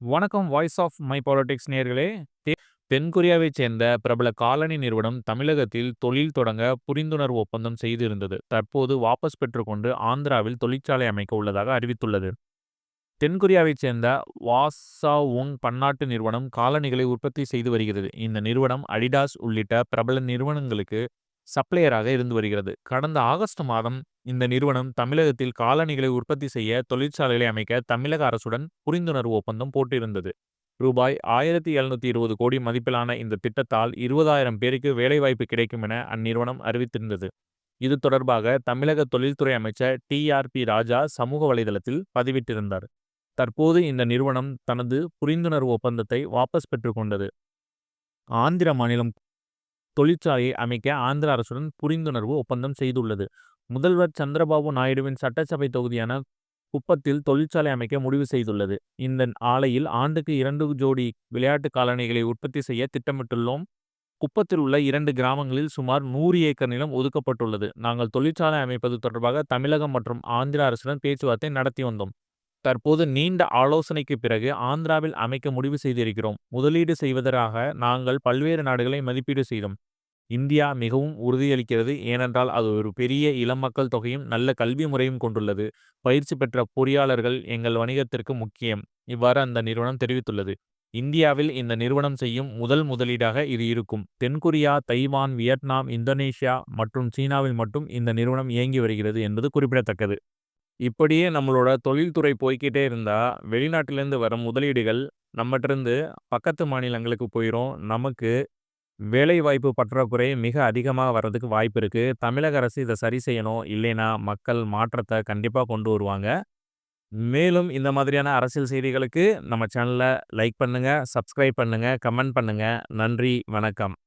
வணக்கம் voice of my politics நேர்களே தென்கொரியாவைச் சேர்ந்த பிரபல காலனி நிறுவனம் தமிழகத்தில் தொழில் தொடங்க புரிந்துணர்வு ஒப்பந்தம் செய்திருந்தது. தற்போது வாபஸ் பெற்றுக்கொண்டு ஆந்திராவில் தொழிற்சாலை அமைக்க உள்ளதாக அறிவித்துள்ளது. தென்கொரியாவைச் சேர்ந்த வாசாவுங் பன்னாட்டு நிறுவனம் காலணிகளை உற்பத்தி செய்து வருகிறது. இந்த நிறுவனம் அடிடாஸ் உள்ளிட்ட பிரபல நிறுவனங்களுக்கு சப்ளையராக இருந்து வருகிறது. கடந்த ஆகஸ்ட் மாதம் இந்த நிறுவனம் தமிழகத்தில் காலணிகளை உற்பத்தி செய்ய தொழிற்சாலைகளை அமைக்க தமிழக அரசுடன் புரிந்துணர்வு ஒப்பந்தம் போட்டிருந்தது. ரூபாய் ஆயிரத்தி எழுநூத்தி இருபது கோடி மதிப்பிலான இந்த திட்டத்தால் இருபதாயிரம் பேருக்கு வேலைவாய்ப்பு கிடைக்கும் என அந்நிறுவனம் அறிவித்திருந்தது. இது தொடர்பாக தமிழக தொழில்துறை அமைச்சர் டிஆர்பி ராஜா சமூக வலைதளத்தில் பதிவிட்டிருந்தார். தற்போது இந்த நிறுவனம் தனது புரிந்துணர்வு ஒப்பந்தத்தை வாபஸ் பெற்றுக்கொண்டது ஆந்திர மாநிலம் தொழிற்சாலையை அமைக்க ஆந்திர அரசுடன் புரிந்துணர்வு ஒப்பந்தம் செய்துள்ளது. முதல்வர் சந்திரபாபு நாயுடுவின் சட்டசபை தொகுதியான குப்பத்தில் தொழிற்சாலை அமைக்க முடிவு செய்துள்ளது. இந்த ஆலையில் ஆண்டுக்கு இரண்டு ஜோடி விளையாட்டு காலணிகளை உற்பத்தி செய்ய திட்டமிட்டுள்ளோம். குப்பத்தில் உள்ள இரண்டு கிராமங்களில் சுமார் நூறு ஏக்கர் நிலம் ஒதுக்கப்பட்டுள்ளது. நாங்கள் தொழிற்சாலை அமைப்பது தொடர்பாக தமிழகம் மற்றும் ஆந்திர அரசுடன் பேச்சுவார்த்தை நடத்தி வந்தோம். தற்போது நீண்ட ஆலோசனைக்கு பிறகு ஆந்திராவில் அமைக்க முடிவு செய்திருக்கிறோம். முதலீடு செய்வதற்காக நாங்கள் பல்வேறு நாடுகளை மதிப்பீடு செய்தோம். இந்தியா மிகவும் உறுதியளிக்கிறது. ஏனென்றால் அது ஒரு பெரிய இளம் மக்கள் தொகையும் நல்ல கல்வி முறையும் கொண்டுள்ளது. பயிற்சி பெற்ற பொறியாளர்கள் எங்கள் வணிகத்திற்கு முக்கியம். இவ்வாறு அந்த நிறுவனம் தெரிவித்துள்ளது. இந்தியாவில் இந்த நிறுவனம் செய்யும் முதல் முதலீடாக இது இருக்கும். தென்கொரியா தைவான் வியட்நாம் இந்தோனேஷியா மற்றும் சீனாவில் மட்டும் இந்த நிறுவனம் இயங்கி வருகிறது என்பது குறிப்பிடத்தக்கது. இப்படியே நம்மளோட தொழில்துறை போய்க்கிட்டே இருந்தால் வெளிநாட்டிலேருந்து வர முதலீடுகள் நம்மகிட்டருந்து பக்கத்து மாநிலங்களுக்கு போயிடும் நமக்கு வேலைவாய்ப்பு பற்றாக்குறை மிக அதிகமாக வர்றதுக்கு வாய்ப்பு இருக்கு. தமிழக அரசு இதை சரி செய்யணும். இல்லைன்னா மக்கள் மாற்றத்தை கண்டிப்பா கொண்டு வருவாங்க. மேலும் இந்த மாதிரியான அரசியல் செய்திகளுக்கு நம்ம சேனலை லைக் பண்ணுங்க, சப்ஸ்கிரைப் பண்ணுங்க, கமெண்ட் பண்ணுங்க. நன்றி, வணக்கம்.